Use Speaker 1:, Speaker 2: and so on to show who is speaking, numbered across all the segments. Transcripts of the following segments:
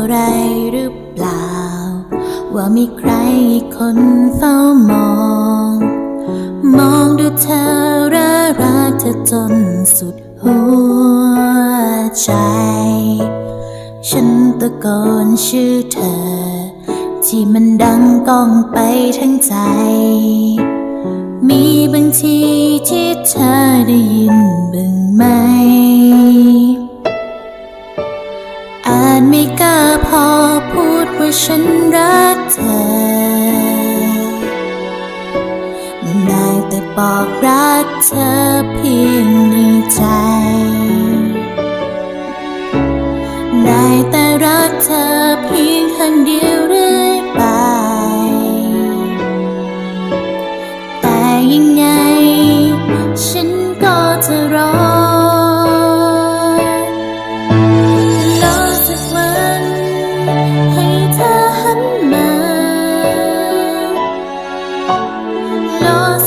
Speaker 1: อะไรหรือเปล่า ว่ามีใครอีกคนเฝ้ามอง มองดูเธอระรักเธอจนสุดหัวใจ ฉันตะโกนชื่อเธอ ที่มันดังก้องไปทั้งใจ มีบางทีที่เธอได้ยิน ฉันรักเธอได้แต่บอกรักเธอเพียงในใจ ได้แต่รักเธอเพียงครั้งเดียว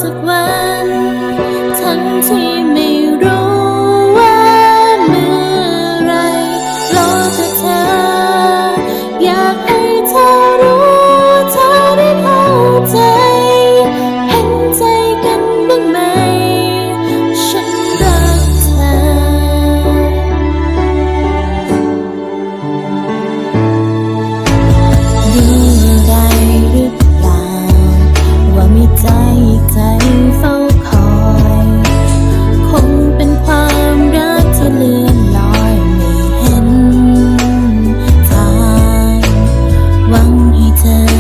Speaker 1: สักวัน ทั้งที่ไม่รู้ว่าเมื่อไรรอแต่เธอ อยากให้เธอรู้เธอได้เข้าใจ said